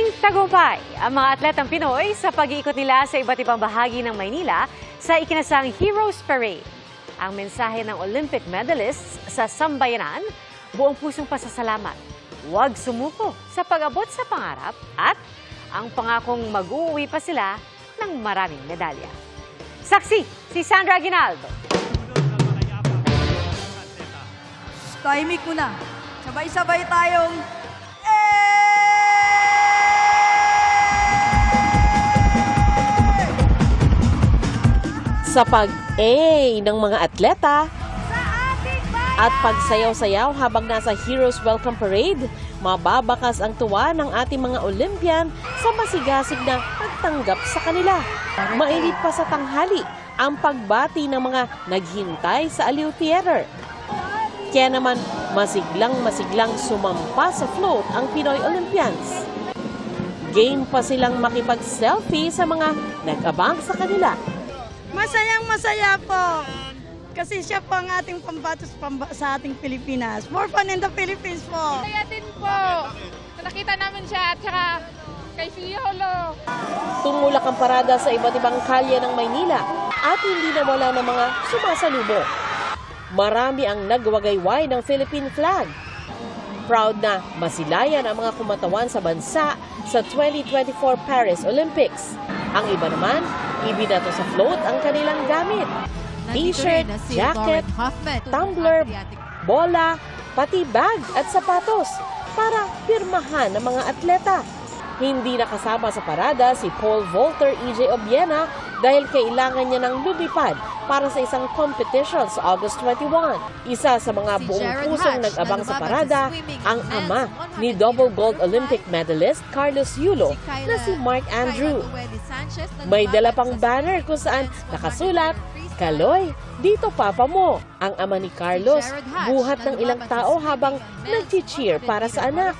Nagtagumpay ang mga atletang Pinoy sa pag-iikot nila sa iba't ibang bahagi ng Maynila sa ikinasang Heroes Parade. Ang mensahe ng Olympic medalists sa sambayanan, buong pusong pasasalamat. Huwag sumuko sa pag-abot sa pangarap at ang pangakong mag-uuwi pa sila ng maraming medalya. Saksi, si Sandra Aguinaldo. Tahimik muna. Sabay-sabay tayong... sa pag-A ng mga atleta at pagsayaw-sayaw habang nasa Heroes Welcome Parade, mababakas ang tuwa ng ating mga Olympian sa masigasig na pagtanggap sa kanila. Mainit pa sa tanghali ang pagbati ng mga naghintay sa Aliw Theater. Kaya naman, masiglang masiglang sumampa sa float ang Pinoy Olympians. Game pa silang makipag-selfie sa mga nag-abang sa kanila. Masayang masaya po. Kasi siya po ang ating pambatos pamba sa ating Pilipinas. More fun in the Philippines po. Kaya din po, nakita namin siya at saka kay Fiolo. Tumulak ang parada sa iba't ibang kalye ng Maynila at hindi nawala ng mga sumasalubong. Marami ang nagwagayway ng Philippine flag. Proud na masilayan ang mga kumatawan sa bansa sa 2024 Paris Olympics. Ang iba naman, ibinato sa float ang kanilang gamit. T-shirt, jacket, tumbler, bola, pati bag at sapatos para pirmahan ng mga atleta. Hindi nakasama sa parada si Paul Volter EJ Obiena dahil kailangan niya ng lumipad para sa isang competition sa August 21. Isa sa mga buong pusong nag-abang sa parada ang ama ni double gold Olympic medalist Carlos Yulo na si Mark Andrew. May dala pang banner kung saan nakasulat, Kaloy, dito papa mo. Ang ama ni Carlos, buhat ng ilang tao habang nag-cheer para sa anak.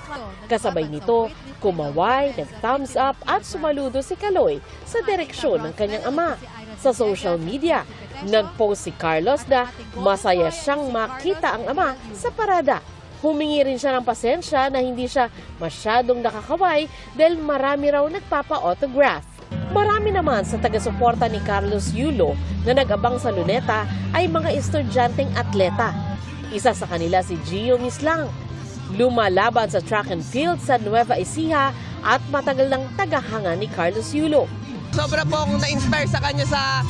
Kasabay nito, kumaway, nag-thumbs up at sumaludo si Kaloy sa direksyon ng kanyang ama. Sa social media, nag-post si Carlos na masaya siyang makita ang ama sa parada. Humingi rin siya ng pasensya na hindi siya masyadong nakakaway dahil marami raw nagpapa-autograph. Marami naman sa taga-suporta ni Carlos Yulo na nag-abang sa luneta ay mga estudyanteng atleta. Isa sa kanila si Gio Mislang. Lumalaban sa track and field sa Nueva Ecija at matagal ng tagahanga ni Carlos Yulo. Sobra po akong na-inspire sa kanya sa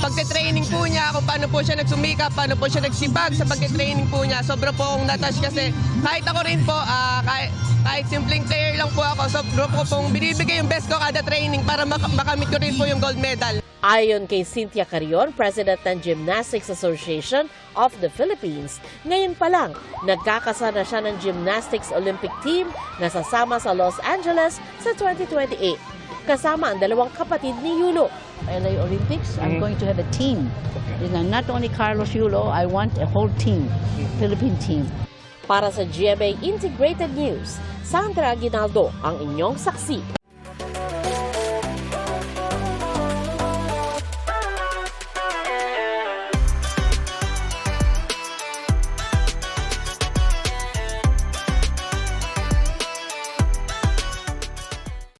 pagte-training po niya, kung paano po siya nagsumika, paano po siya nagsibag sa pagte-training po niya. Sobra po akong natouch kasi kahit ako rin po, ah, kahit, kahit simpleng player lang po ako, sobra po pong binibigay yung best ko kada training para mak- makamit ko rin po yung gold medal. Ayon kay Cynthia Carion, President ng Gymnastics Association of the Philippines, ngayon pa lang, nagkakasana siya ng Gymnastics Olympic Team na sasama sa Los Angeles sa 2028. Kasama ang dalawang kapatid ni Yulo. LA Olympics, I'm going to have a team. You know, not only Carlos Yulo, I want a whole team, Philippine team. Para sa GMA Integrated News, Sandra Aguinaldo ang inyong saksi.